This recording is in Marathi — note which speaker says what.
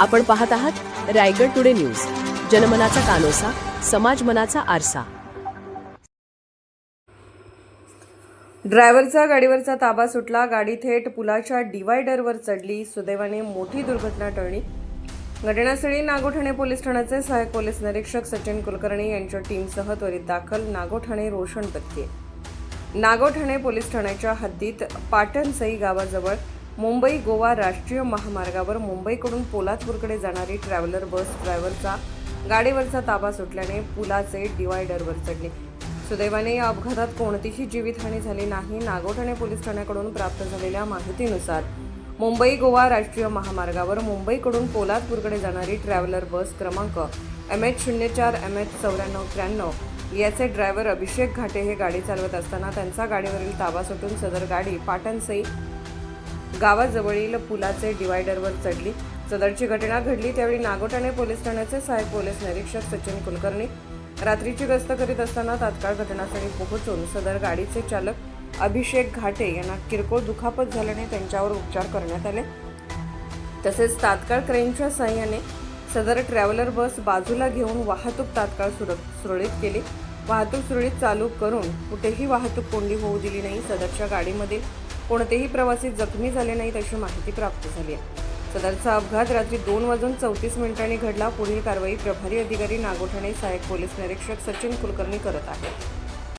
Speaker 1: आपण पाहत आहात रायगड टुडे न्यूज. जनमनाचा कानोसा समाज मनाचा आरसा.
Speaker 2: ड्रायव्हरचा गाडीवरचा ताबा सुटला गाडी थेट पुलाच्या डिवायडरवर चढली. सुदैवाने मोठी दुर्घटना टळली. घटनास्थळी नागोठाणे पोलीस ठाण्याचे सहाय्यक पोलीस निरीक्षक सचिन कुलकर्णी यांच्या टीमसह त्वरित दाखल नागोठाणे रोशन पत्के नागोठाणे पोलीस ठाण्याच्या हद्दीत पाटणसई गावाजवळ मुंबई गोवा राष्ट्रीय महामार्गावर मुंबईकडून पोलादपूरकडे जाणारी ट्रॅव्हलर बस ड्रायव्हरचा गाडीवरचा ताबा सुटल्याने पुलाचे डिवायडरवर चढले. सुदैवाने या अपघातात कोणतीही जीवितहानी झाली नाही. नागोठाणे पोलीस ठाण्याकडून प्राप्त झालेल्या माहितीनुसार मुंबई गोवा राष्ट्रीय महामार्गावर मुंबईकडून पोलादपूरकडे जाणारी ट्रॅव्हलर बस क्रमांक एम एच शून्य चार एम एच चौऱ्याण्णव त्र्याण्णव याचे ड्रायव्हर अभिषेक घाटे हे गाडी चालवत असताना त्यांचा गाडीवरील ताबा सुटून सदर गाडी पाटणसई गावाजवळील पुलाचे डिवायडरवर चढली. सदरची घटना घडली त्यावेळी नागोठाणे पोलीस ठाण्याचे सहाय्यक पोलीस निरीक्षक सचिन कुलकर्णी. रात्रीची गस्त करीत असताना तात्काळ घटनास्थळी पोहोचून सदर गाडीचे चालक अभिषेक घाटे यांना किरकोळ दुखापत झाल्याने त्यांच्यावर उपचार करण्यात आले. तसेच तात्काळ क्रेनच्या सहाय्याने सदर ट्रॅव्हलर बस बाजूला घेऊन वाहतूक तात्काळ सुर सुरळीत केली. वाहतूक सुरळीत चालू करून कुठेही वाहतूक कोंडी होऊ दिली नाही. सदरच्या गाडीमध्ये कोणतेही प्रवासी जखमी झाले नाहीत अशी माहिती प्राप्त झाली आहे. सदरचा अपघात रात्री दोन वाजून चौतीस मिनिटांनी घडला. पुढील कारवाई प्रभारी अधिकारी नागोठाणे सहाय्यक पोलीस निरीक्षक सचिन कुलकर्णी करत आहेत.